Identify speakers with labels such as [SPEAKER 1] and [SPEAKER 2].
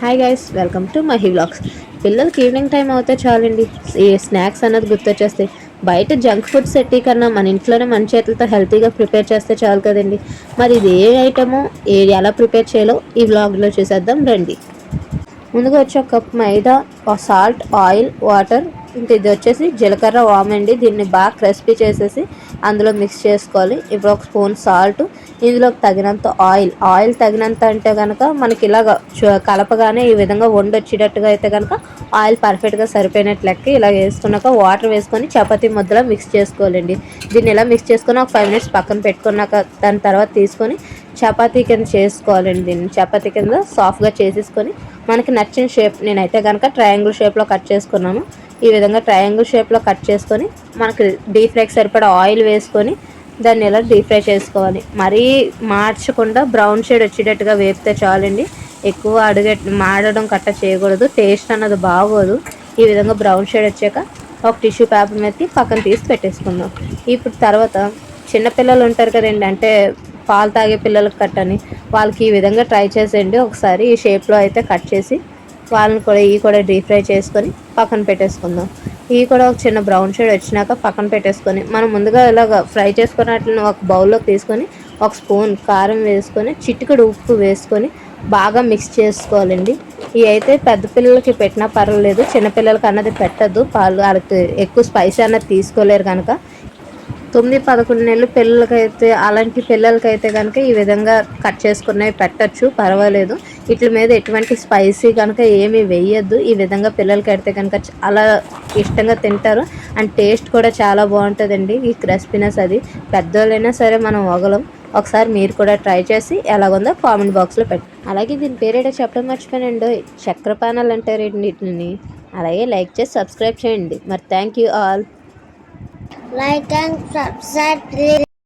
[SPEAKER 1] Hi guys welcome to Mahi vlogs పిల్లలకి evening time అవుతే చాలండి. ఈ స్నాక్స్ అన్నది గుర్తొచ్చేస్తాయి బయట జంక్ ఫుడ్ సెట్టి కన్నా మన ఇంట్లోనే మన చేతులతో హెల్తీగా ప్రిపేర్ చేస్తే చాలు కదండి. మరి ఇది ఏ ఐటమో ఏ ఎలా ప్రిపేర్ చేయాలో ఈ వ్లాగ్లో చూసేద్దాం రండి. ముందుగా వచ్చి ఒక cup maida salt oil water ఇంకా ఇది వచ్చేసి జీలకర్ర వామ్ అండి. దీన్ని బాగా క్రిస్పీ చేసేసి అందులో మిక్స్ చేసుకోవాలి. ఇప్పుడు ఒక స్పూన్ సాల్ట్ ఇందులో తగినంత ఆయిల్. ఆయిల్ తగినంత అంటే కనుక మనకి ఇలాగ కలపగానే ఈ విధంగా వండొచ్చేటట్టుగా అయితే కనుక ఆయిల్ పర్ఫెక్ట్గా సరిపోయినట్టు లెక్క ఇలా వేసుకున్నాక వాటర్ వేసుకొని చపాతీ ముద్దలా మిక్స్ చేసుకోవాలండి. దీన్ని ఇలా మిక్స్ చేసుకొని ఒక ఫైవ్ మినిట్స్ పక్కన పెట్టుకున్నాక దాని తర్వాత తీసుకొని చపాతీ కింద చేసుకోవాలండి దీన్ని. చపాతీ కింద సాఫ్ట్గా చేసేసుకొని మనకి నచ్చిన షేప్ నేనైతే కనుక ట్రయాంగిల్ షేప్లో కట్ చేసుకున్నాను. ఈ విధంగా ట్రయాంగిల్ షేప్లో కట్ చేసుకొని మనకి డీప్ ఫ్రైకి సరిపడా ఆయిల్ వేసుకొని దాన్ని ఇలా డీప్ ఫ్రై చేసుకోవాలి? మరీ మార్చకుండా బ్రౌన్ షేడ్ వచ్చేటట్టుగా వేపితే చాలండి. ఎక్కువ అడుగ మాడడం కట్ట చేయకూడదు. టేస్ట్ అన్నది బాగోదు. ఈ విధంగా బ్రౌన్ షేడ్ వచ్చాక ఒక టిష్యూ పేపర్ మీద పక్కన తీసి పెట్టేసుకుందాం. ఇప్పుడు తర్వాత చిన్నపిల్లలు ఉంటారు కదండి అంటే పాలు తాగే పిల్లలకు కట్టని వాళ్ళకి ఈ విధంగా ట్రై చేసేయండి. ఒకసారి ఈ షేప్లో అయితే కట్ చేసి వాళ్ళని కూడా ఇవి కూడా డీప్ ఫ్రై చేసుకొని పక్కన పెట్టేసుకుందాం. ఇవి కూడా ఒక చిన్న బ్రౌన్ షేడ్ వచ్చినాక పక్కన పెట్టేసుకొని మనం ముందుగా ఇలాగ ఫ్రై చేసుకున్నట్లు ఒక బౌల్లోకి తీసుకొని ఒక స్పూన్ కారం వేసుకొని చిటికెడు ఉప్పు వేసుకొని బాగా మిక్స్ చేసుకోవాలండి. ఇవి అయితే పెద్ద పిల్లలకి పెట్టినా పర్వాలేదు చిన్నపిల్లలకి అన్నది పెట్టద్దు. పాలు వాళ్ళకి ఎక్కువ స్పైసీ అన్నది తీసుకోలేరు కనుక తొమ్మిది పదకొండు నెలలు పిల్లలకైతే అలాంటి పిల్లలకైతే కనుక ఈ విధంగా కట్ చేసుకున్నవి పెట్టచ్చు పర్వాలేదు. వీటి మీద ఎటువంటి స్పైసీ కనుక ఏమీ వేయద్దు. ఈ విధంగా పిల్లలకి పెడితే కనుక చాలా ఇష్టంగా తింటారు. అండ్ టేస్ట్ కూడా చాలా బాగుంటుందండి. ఈ క్రిస్పీనెస్ అది. పెద్దోళ్ళైనా సరే మనం వగలం. ఒకసారి మీరు కూడా ట్రై చేసి ఎలాగుందో కామెంట్ బాక్స్లో పెట్టండి. అలాగే దీని పేరేటో చెప్పడం మర్చిపోయానండి. చక్రపానాలు అంటారు వీటిని. అలాగే లైక్ చేసి సబ్స్క్రైబ్ చేయండి. మరి thank you all.
[SPEAKER 2] Like and subscribe please